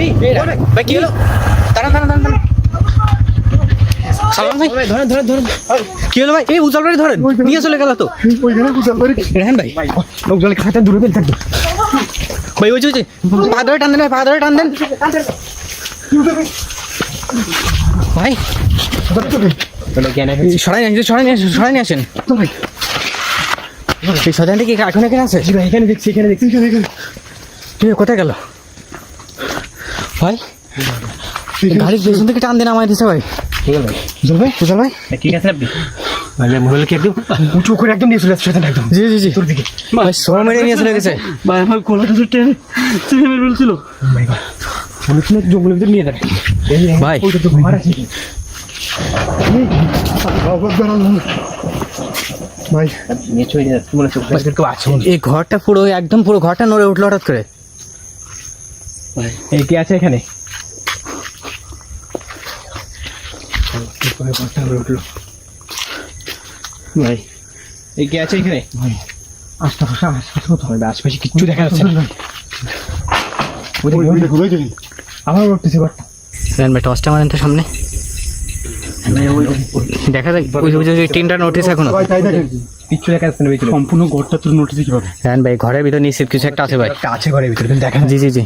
এই ভাই কি হলো? দাঁড়ান দাঁড়ান দাঁড়ান দাঁড়ান। ভাই। ধরেন ধরেন ধরেন। কি হলো ভাই? এই উজাল ধরেন। নিয়ে চলে গেল তো। ওইখানে বুঝাল রেহান ভাই। লোকজনকে খাতে দূরে পেলে থাকতো ভাই ওই যে পা ধরে টান দেন ভাই পা ধরে টান দেন। ভাই। সরাই নিয়ে সরাই নিয়ে সরাই নিয়ে আসেন। এই সজানটা কি এখন এখানে আছে? এখানে দেখছি এখানে কোথায় গেল? ভাই? গাড়ির পেছন থেকে টান দেন আমায় দিছে ভাই। ভাই উজাল ভাই। ঠিক আছে আপনি? মানে মোবাইল একদম উঁচু করে একদম নিয়ে চলে আসছে একদম? জি জি জি। তোর দিকে। ভাই সোয়া মেরে নিয়ে চলে গেছে। ভাই আমার কোলাটা তো টেনে টেনে মেরে বলছিল মনে হচ্ছে জঙ্গলের ভিতরে নিয়ে যাবে। ভাই। ওইটা তো ঘর আছে। ভাই। এই ঘরটা পুরো একদম পুরো ঘরটা নড়ে উঠল হঠাৎ করে। এই কি আছে এখানে? ভাই এই কি আছে এখানে? আশপাশে আশপাশে আশপাশে কিচ্ছু দেখা যাচ্ছে না। আমার উঠতেছে ঘরটা ভাই টসটা মারেন তো সামনে। দেখা ওই ওই তিনটা নোটিস এখনও। কিচ্ছু দেখা যাচ্ছে না সম্পূর্ণ ঘরটা তোর নোটিসে কীভাবে? দেন ভাই ঘরের ভিতরে নিশ্চিত কিছু একটা আছে ভাই। একটা আছে ঘরের ভিতরে কিন্তু দেখা জি জি জি।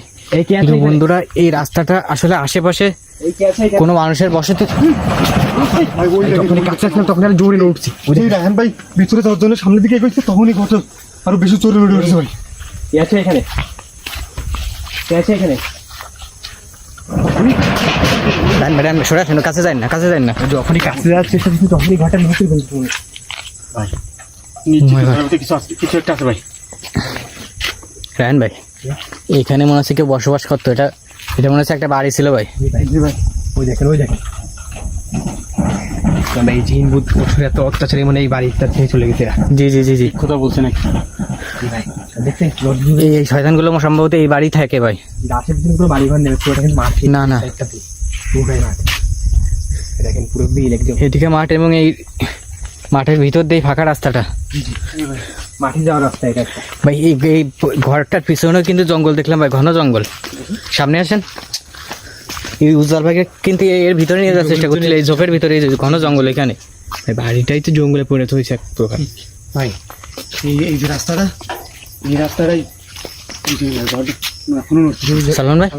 কিন্তু বন্ধুরা এই রাস্তাটা আসলে আশেপাশে কোনো মানুষের বসতি যখন কাছে আসলাম তখন আমি জোরে উঠছি ওই রায়হান ভাই ভিতরে যাওয়ার জন্য সামনের দিকে এগোচ্ছে তখনই ঘটে আরও বেশি চোরে উঠে উঠেছে ভাই। আছে এখানে? আছে এখানে? ভাই দেন ভাই, সরে আসেন কাছে যাই না কাছে যাই না। যখনই কাছে যাচ্ছে কিন্তু তখনই. ঘরের ভিতরে কিছু আছে কিছু একটা আছে ভাই। রায়ন ভাই এখানে মনে হচ্ছে কেউ বসবাস করতো। এটা এটা মনে হচ্ছে একটা বাড়ি ছিল ভাই। ভাই ওই দেখেন ওই দেখেন। আমরা এই জিন বুধ পশুর এত অত্যাচারে মানে এই বাড়িটা থেকে চলে গেছে জি জি জি জি। কথা বলছে নাকি? এই শয়তানগুলো সম্ভবত এই বাড়ি থাকে ভাই। গাছের বাড়ি ঘর নেবে পুরোটা কিন্তু মাঠ না, না। সাইডটাতে পুরোটাই মাঠ। দেখেন পুরো বিল একদম। এদিকে মাঠ এবং এই মাঠের ভিতর দিয়ে ফাঁকা রাস্তাটা। মাঠে যাওয়ার রাস্তা এটা ভাই এই ঘরটার পিছনেও কিন্তু জঙ্গল দেখলাম ভাই ঘন জঙ্গল। সামনে আসেন। এই উজ্জ্বল ভাইকে কিন্তু এর ভিতরে নিয়ে যাওয়ার চেষ্টা করছিল এই ঝোপের ভিতরে এই ঘন জঙ্গল এখানে। ভাই বাড়িটাই তো জঙ্গলে পরিণত হয়েছে এক প্রকার। ভাই এই এই যে রাস্তাটা এই রাস্তাটাই। সালমান ভাই।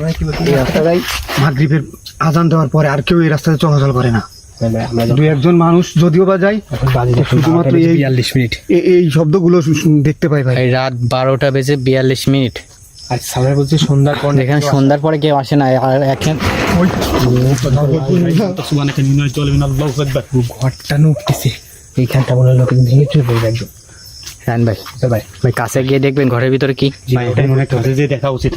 এই রাস্তাটাই মাগরিবের আজান দেওয়ার পরে আর কেউ এই রাস্তাতে চলাচল করে না। আমরা দু একজন মানুষ যদিও বা যায় বাজে শুধুমাত্র এই- বিয়াল্লিশ মিনিট। এই শব্দগুলো দেখতে পাই ভাই। রাত বারোটা বেজে বিয়াল্লিশ মিনিট। আর সামনে বলছে সন্ধ্যার পর এখানে সন্ধ্যার পরে কেউ আসে না আর এখন ঘরটা নুকতেছে। এইখানটা মনে হয় কিন্তু ভেঙে চুরে পড়বে একদম। রান ভাই ভাই ভাই কাছে গিয়ে দেখবেন ঘরের ভিতরে কি? হয় দেখা উচিত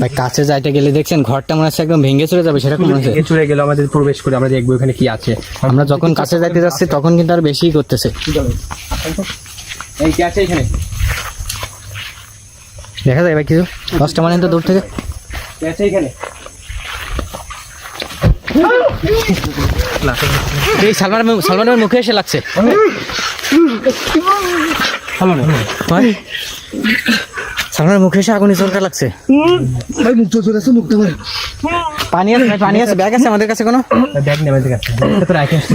ভাই কাছে যাইতে গেলে দেখছেন ঘরটা মনে হচ্ছে একদম ভেঙে চলে যাবে সেরকম মনে হচ্ছে চুরে গেল আমাদের প্রবেশ করে আমরা দেখব এখানে কি আছে। আমরা যখন কাছে যাইতে যাচ্ছি তখন কিন্তু আর বেশি করতেছে। এই কি আছে এখানে? দেখা যায় ভাই কিছু? দশটা মানে তো দূর থেকে। আছে এখানে? এই সালমানের সালমানের মুখে এসে লাগছে। সালমানের মুখে এসে আগুনে চলকা লাগছে। ভাই মুখ পানি আছে ভাই, পানি আছে। ব্যাগ আছে আমাদের কাছে কোনো? দেখ নেই আমাদের কাছে। এটা তো রাখে আসছে।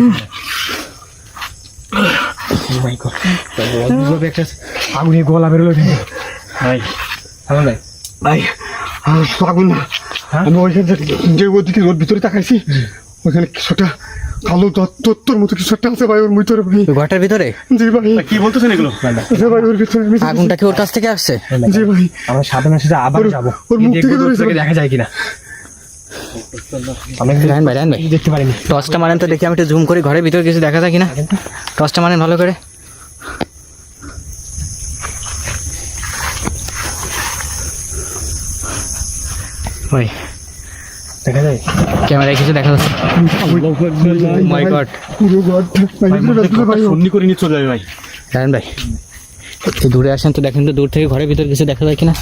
আগুনে গলা বেরোলো ভাই ভালো ভাই ভাই আগুন। না আমি ওইখানে যে- ওদিকে ওর ভিতরে তাকাইছি ওইখানে কিছু একটা কালো দত্তর মতো কিছু একটা আছে ভাই ওর ভিতরে ভাই। ঘরটার ভিতরে? জি ভাই। কি বলতেছেন এগুলো? ভাই ওর ভিতরে আগুনটা কি ওর কাছ থেকে আসছে? জি ভাই। আমরা সাধারণ সাথে আবার যাব। ওর মুখ থেকে। দেখা যায় কিনা। আমরা কিন্তু রায়ন ভাই রায়ন ভাই। দেখতে পারিনি। টর্চটা মারেন তো দেখি আমি একটু জুম করি ঘরের ভিতরে কিছু দেখা যায় কিনা? টর্চটা মারেন ভালো করে। ভাই দেখা যায়? ক্যামেরায় কিছু দেখা যাচ্ছে। মাই গড পুরো ঘর ভাই ভিতরে ভিতরে ভাই ও। সন্নি করে নিয়ে চলে যাবে ভাই। রায়ন ভাই। একটু দূরে আসেন তো দেখেন তো দূর থেকে ঘরের ভিতরে কিছু দেখা যায় কিনা?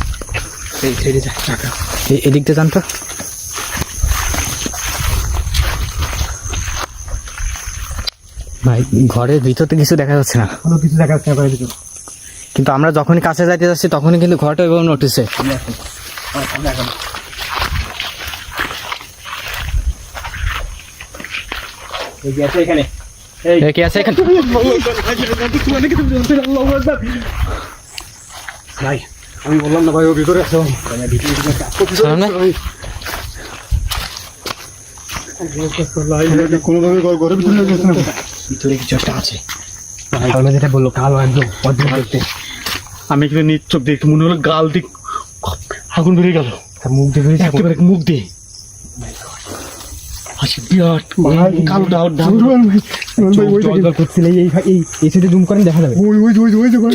এই ছেড়ে যা টাকা। এ- এদিক দিয়ে যান তো। ভাই ঘরের ভিতরে কিছু দেখা যাচ্ছে না। কিছু দেখা যাচ্ছে না ঘরের ভিতরে। কিন্তু আমরা যখনই কাছে যাইতে যাচ্ছি তখনই কিন্তু ঘরটা এবং নোটিসে এই যে আছে এখানে। এই কে আছে এখানে। ভাই আমি বললাম না ভাই ও ভিতরে আছে কোনোভাবে ঘরের ভিতরে নিয়ে গেছে না ভিতরে কিছু একটা আছে। কালো যেটা বলল কালো একদম অদ্ভুত দেখতে। আমি এখানে নিচ্ছক দেখি মনে হলো গাল দিক আগুন বেরিয়ে গেল? মুখ দিয়ে মুখ দিয়ে।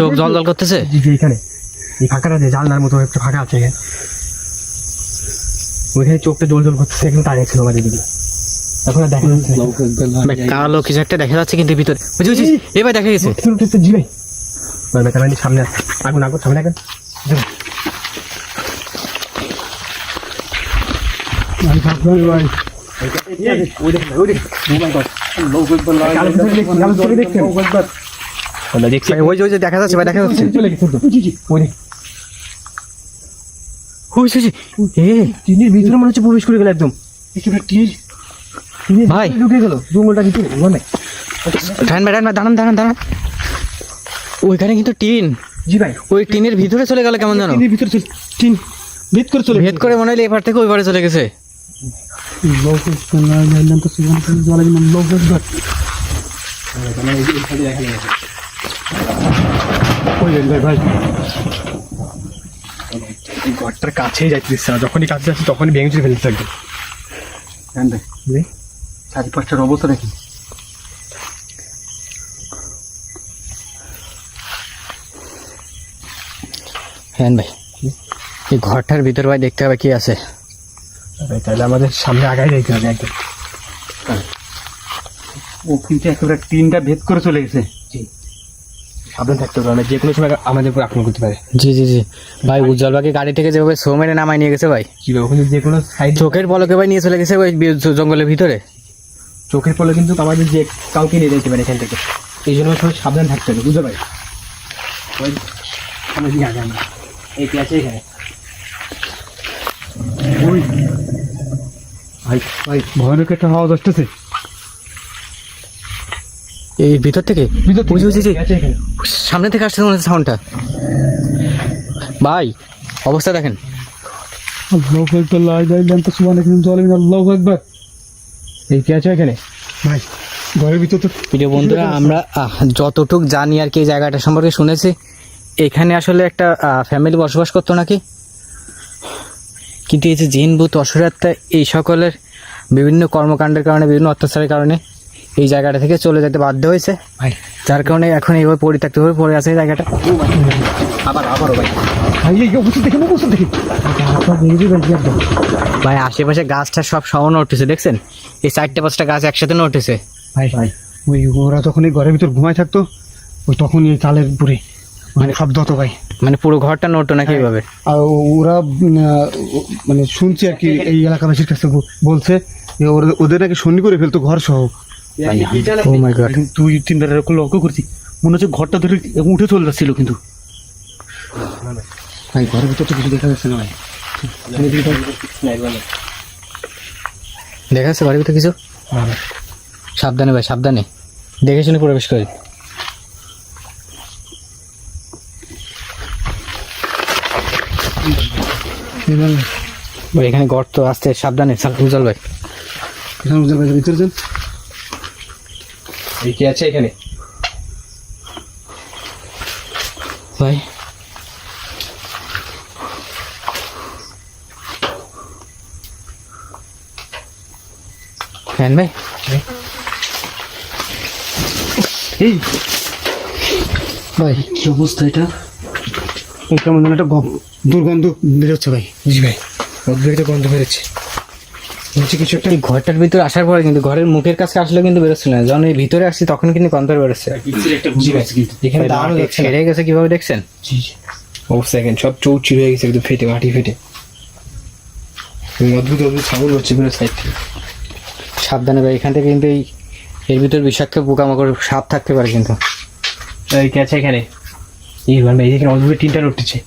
চোখ জল জল করতেছে। জি জি এখানে এই ফাঁকাটা যে জানলার মতো একটা ফাঁকা আছে ওইখানে চোখটা জল জল করতেছে এখানে তাড়িয়ে ছিল আমাদের দিকে। এখন আর দেখা যাচ্ছে কালো কিছু একটা দেখা যাচ্ছে কিন্তু ভিতরে। বুঝি বুঝি এ ভাই দেখা গেছে। জি ভাই। সামনে আছে আগুন আগুন সামনে আগুন। ভাই ভাই। দেখা যাচ্ছে ভাই দেখা যাচ্ছে ভিতরে মনে হচ্ছে প্রবেশ করে গেল একদম ভাই। ঢুকে গেল জঙ্গলটা মানে দাঁড়ান ভাই দাঁড়ান দাঁড়ান দাঁড়ান দাঁড়ান ওইখানে কিন্তু টিন জি ভাই ওই টিনের ভিতরে চলে গেল কেমন জানো ভিতরে টিন ভেদ করে চলে ভেদ করে মনে হলো এপার থেকে ওই পারে চলে গেছে ওই ভাই ভাই। এই ঘরটার কাছেই যাইতে দিচ্ছে না। যখনই কাছে যাচ্ছে তখনই ভেঙে চুরে ফেলতে থাকবে জান ভাই। বুঝলি? চারিপাশটার অবস্থা দেখি। হ্যাঁ ভাই। এই ঘরটার ভিতর ভাই দেখতে হবে কি আছে। তাহলে আমাদের সামনে আগাই যাইতে হবে একদম ও কিন্তু একেবারে টিনটা ভেদ করে চলে গেছে সাবধান থাকতে হবে যে কোনো সময় আমাদের উপর আক্রমণ করতে পারে জি জি জি ভাই উজ্জ্বল ভাইকে গাড়ি থেকে যেভাবে সো মেরে নামায় নিয়ে গেছে ভাই কি ভাই ওখানে যে কোনো সাইড চোখের পলকে ভাই নিয়ে চলে গেছে ওই জঙ্গলের ভিতরে চোখের পলে কিন্তু আমাদের যে কাউকে নিয়ে যেতে পারে এখান থেকে এই জন্য সবাই সাবধান থাকতে হবে বুঝতে পারি ওই আমরা এই আছে এখানে ওই। ভাই ভাই। ভয়ানক একটা আওয়াজ আসতেছে। এই ভিতর থেকে? ভিতর বুঝি বুঝি জি। কি আছে এখানে। সামনে থেকে আসছে মনে হচ্ছে সাউন্ডটা ভাই অবস্থা দেখেন। আল্লাহু আকবার লা ইলাহা ইল্লা আনতা সুবহানাকা ইন্নী জালিমিন আল্লাহু আকবার। এই কি আছে এখানে? ভাই ঘরের ভিতর তো প্রিয় বন্ধুরা আমরা যতটুক জানি আর কি এই জায়গাটা সম্পর্কে শুনেছি। এখানে আসলে একটা ফ্যামিলি বসবাস করতো নাকি? কিন্তু এই যে জিন ভূত অসুরাত্মা এই সকলের বিভিন্ন কর্মকাণ্ডের কারণে বিভিন্ন অত্যাচারের কারণে এই জায়গাটা থেকে চলে যেতে বাধ্য হয়েছে। ভাই। যার কারণে এখন এইভাবে পরিত্যক্ত হয়ে পড়ে আছে এই জায়গাটা। আবার আবারও ভাই। ভাই আশেপাশে গাছটা সব সমানো উঠেছে দেখছেন? এই চারটে পাঁচটা গাছ একসাথে না উঠেছে ভাই ভাই ওই ওরা যখন এই ঘরের ভিতর ঘুমায় থাকতো ওই তখন এই চালের উপরে মানে শব্দ হতো ভাই। মানে পুরো ঘরটা নড়তো নাকি এইভাবে আর ওরা মানে শুনছি আর কি এই এলাকাবাসীর কাছে বলছে যে ওদের নাকি সন্নি করে ফেলতো ঘর সহ ও মাই গড। তুই তিনবার এরকম লক্ষ্য করছি মনে হচ্ছে ঘরটা ধরে উঠে চলে যাচ্ছিল কিন্তু। ভাই ঘরের ভিতর তো কিছু দেখা যাচ্ছে না ভাই। দেখা। যাচ্ছে বাড়ির ভিতরে কিছু? সাবধানে ভাই সাবধানে। দেখে শুনে প্রবেশ করি ভাই এখানে গর্ত আসতে সাবধানে উজ্জ্বল ভাই। এখানে উজ্জ্বল ভাই ভিতরে যান। কি আছে এখানে? ভাই। ফ্যান ভাই। এই। ভাই। কি অবস্থা এটা? কেমন যেন একটা দুর্গন্ধ বেরোচ্ছে ভাই। জি ভাই অদ্ভুত গন্ধ বেরোচ্ছে। নিচে কিছু একটা? ঘরটার ভিতরে আসার পরে কিন্তু ঘরের মুখের কাছে আসলে কিন্তু বেরোচ্ছে না। যখন এই ভিতরে আসছি তখন কিন্তু কন্তর বেরোচ্ছে। এখানে দাঁড়ানো যাচ্ছে ছেড়ে গেছে কীভাবে দেখছেন? অবস্থা এখানে সব চৌচির হয়ে গেছে একদম ফেটে মাটি ফেটে। অদ্ভুত অদ্ভুত ছাগল হচ্ছে পুরো সাইড থেকে। সাবধানে ভাই এখান থেকে কিন্তু এই এর ভিতর বিষাক্ত পোকামাকড় সাপ থাকতে পারে কিন্তু। এই আছে এখানে? এই ভাই এই এখানে অদ্ভুত তিনটা উঠছে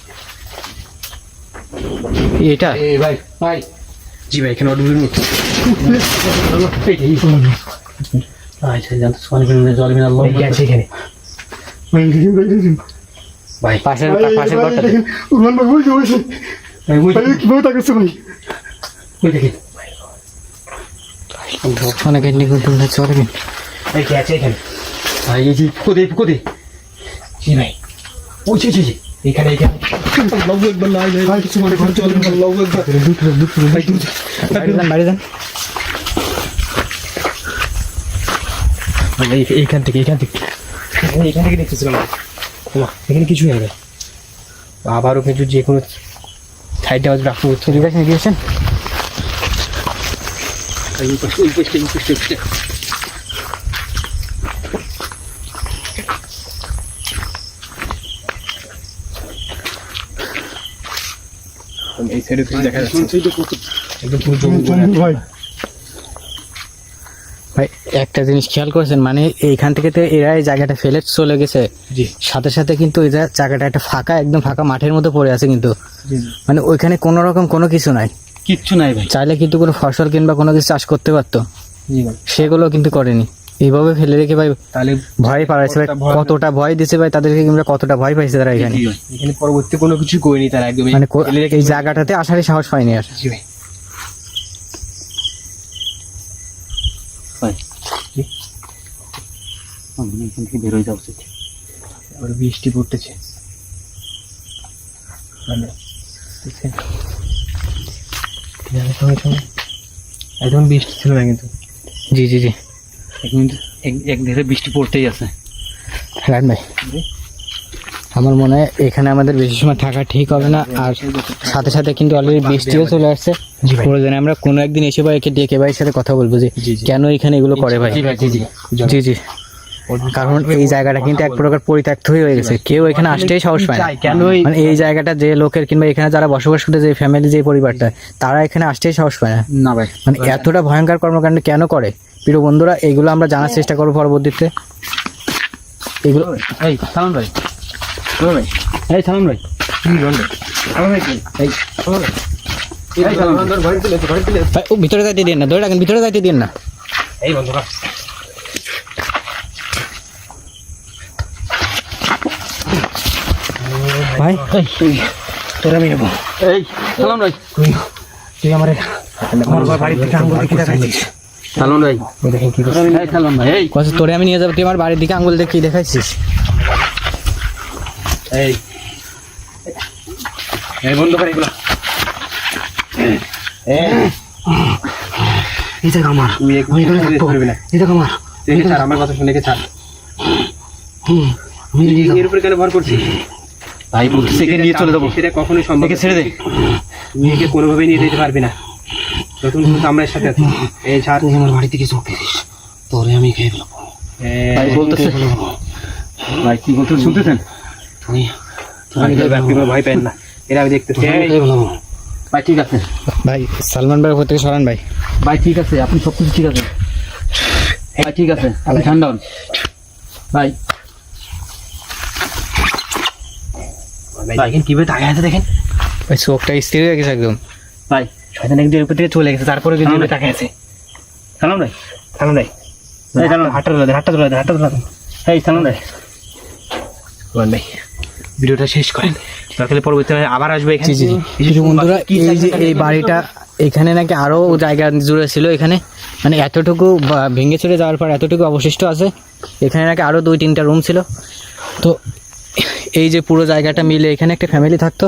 এটা? এই ভাই ভাই। জি ভাই এখানে আচ্ছা সুবহান জল আল্লাহ কি আছে এখানে। ভাই ভাই ভাই পাশের পাশের ভাই, ঘরটা ভাই ভাই কীভাবে তাকাচ্ছে ভাই? ওই অনেক তুমি চলে গেল ভাই কি আছে এখানে। ভাই এই যে কোদে কোদে জি ভাই। ওই এখানে ভাই কিছু মনে চলে ভাই। যান যান। এইখান থেকে এইখান থেকে। এখানে এখান থেকে দেখতেছিলাম। ওমা, এখানে কিছু নেই ভাই। আবারও কিন্তু যে কোনো সাইডে রাখতে হচ্ছে চলে গেছেন গিয়েছেন? পাশে পাশে পাশে। এই সাইডে থেকে দেখা যাচ্ছে। একদম পুরো জঙ্গল জঙ্গল ভাই। ভাই একটা জিনিস খেয়াল করেছেন মানে এইখান থেকে তো এরা এই জায়গাটা ফেলে চলে গেছে। সাথে সাথে কিন্তু জা- জায়গাটা একটা ফাঁকা একদম ফাঁকা মাঠের মধ্যে পড়ে আছে কিন্তু। মানে ওইখানে কোনো রকম কোনো কিছু নাই। কিচ্ছু নাই ভাই। চাইলে কিন্তু কোনো ফসল কিংবা কোনো কিছু চাষ করতে পারতো। জি সেগুলো কিন্তু করেনি। এইভাবে ফেলে রেখে ভাই তাহলে ভয় পাড়াইছে ভাই কতটা ভয়- দিছে ভাই তাদেরকে আমরা কতটা ভয় পাইছে তারা এখানে। এখানে পরবর্তী কোনো কিছু করিনি তারা একদম মানে এই জায়গাটাতে আসারই সাহস পায়নি আর। জি ভাই। ভাই এখান থেকে বেরোয় যাওয়া উচিত আবার বৃষ্টি পড়তেছে। মানে সঙ্গে সঙ্গে। একদম বৃষ্টি ছিল না কিন্তু। জি জি জি। এক- ধীরে বৃষ্টি পড়তেই আছে। রান ভাই। আমার মনে হয় এখানে আমাদের বেশি সময় থাকা ঠিক হবে না আর সাথে সাথে কিন্তু অলরেডি বৃষ্টিও চলে আসছে। প্রয়োজনে আমরা কোনো একদিন এসে ভাই একে ডেকে ভাইয়ের সাথে কথা বলব যে। কেন এখানে এগুলো করে ভাই? জি জি কারণ এই জায়গাটা কিন্তু এক প্রকার পরিত্যক্ত হয়ে গেছে। কেউ এখানে আসতেই সাহস পায় না। মানে এই জায়গাটা যে লোকের কিংবা এখানে যারা বসবাস করতে যে ফ্যামিলি যে পরিবারটা তারা এখানে আসতেই সাহস পায় না। না ভাই। মানে এতটা ভয়ঙ্কর কর্মকাণ্ড কেন করে? প্রিয় বন্ধুরা এগুলো আমরা জানার চেষ্টা করব পরবর্তীতে। এগুলো এই সালাম ভাই। ভাই। এই সালাম ভাই। ভিতরে যাইতে দিন না ধরে রাখেন ভিতরে যাইতে দিন না। এই বন্ধুরা। ভাই। তোরা আমি নেব। এই সালাম ভাই। তুই আমার আমার বাড়ি আঙ্গুল দেখে দেখাইছিস ভাই। দেখেন কি করছিস এই ভাই এই। কত তোরে আমি নিয়ে যাব তুই আমার বাড়ির দিকে আঙ্গুল দেখি দেখাইছিস। এই। এই বন্ধ করে এগুলো। এটা আমার। তুই করবি না। এটা আমার। দেখে। ছাড় আমার কথা শুনে কে ছাড়। আমি এর উপরে কেন ভর করছিস? ভাই বলছিস একে নিয়ে চলে যাব। সেটা কখনোই সম্ভব ছেড়ে দে। তুই একে কোনোভাবেই নিয়ে যেতে পারবি না। যতক্ষণ পর্যন্ত আমরা এর সাথে আছি? এই ছাড়। তুই আমার বাড়ি থেকে চোখে তোরে আমি খেয়ে ফেলব। ভাই বলতেছে। ভাই কি বলতে শুনতেছেন? ভাই পেন না। এরা আমি দেখতেছি। ভাই ঠিক আছে। ভাই সালমান ভাই থেকে সরান ভাই। ভাই ঠিক আছে। আপনি সব কিছু ঠিক আছে? ভাই ঠিক আছে। আপনি ঠান্ডা হন। ভাই। ভাই এখন কীভাবে তাকায় আছে দেখেন। ভাই চোখটা স্থির হয়ে গেছে একদম। ভাই শয়তান একদিন উপর থেকে চলে গেছে তারপরে কিন্তু এভাবে তাকায় আছে। সালাম ভাই। সালাম ভাই। হাতটা তোলা দেন হাতটা তোলা দেন এই সালাম ভাই। সালাম ভাই। ভিডিওটা শেষ করেন। দরকার পরবর্তীতে আবার আসবে এখানে। জি জি কিছু বন্ধুরা এই যে এই বাড়িটা এখানে নাকি আরও জায়গা জুড়ে ছিল এখানে। মানে এতটুকু বা- ভেঙে চলে যাওয়ার পর এতটুকু অবশিষ্ট আছে। এখানে নাকি আরও দুই তিনটা রুম ছিল। তো এই যে পুরো জায়গাটা মিলে এখানে একটা ফ্যামিলি থাকতো।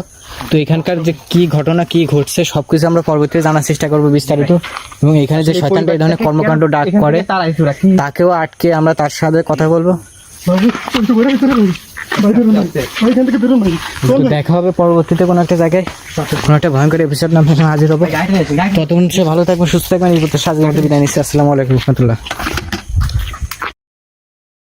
তো এখানকার যে কি ঘটনা কি ঘটছে সবকিছু আমরা পরবর্তীতে জানার চেষ্টা করব বিস্তারিত। এবং এখানে যে শয়তানটা এই ধরনের কর্মকাণ্ড ডাক করে তাকেও আটকে আমরা তার সাথে কথা বলব। দেখা হবে পরবর্তীতে কোনো একটা জায়গায়। কোনো একটা ভয়ঙ্কর এপিসোড নাম হাজির হব। ততক্ষণ সে ভালো থাকবেন সুস্থ থাকবেন। এই আজকের বিদায় নিচ্ছি। আসসালামু আলাইকুম রহমতুল্লাহ।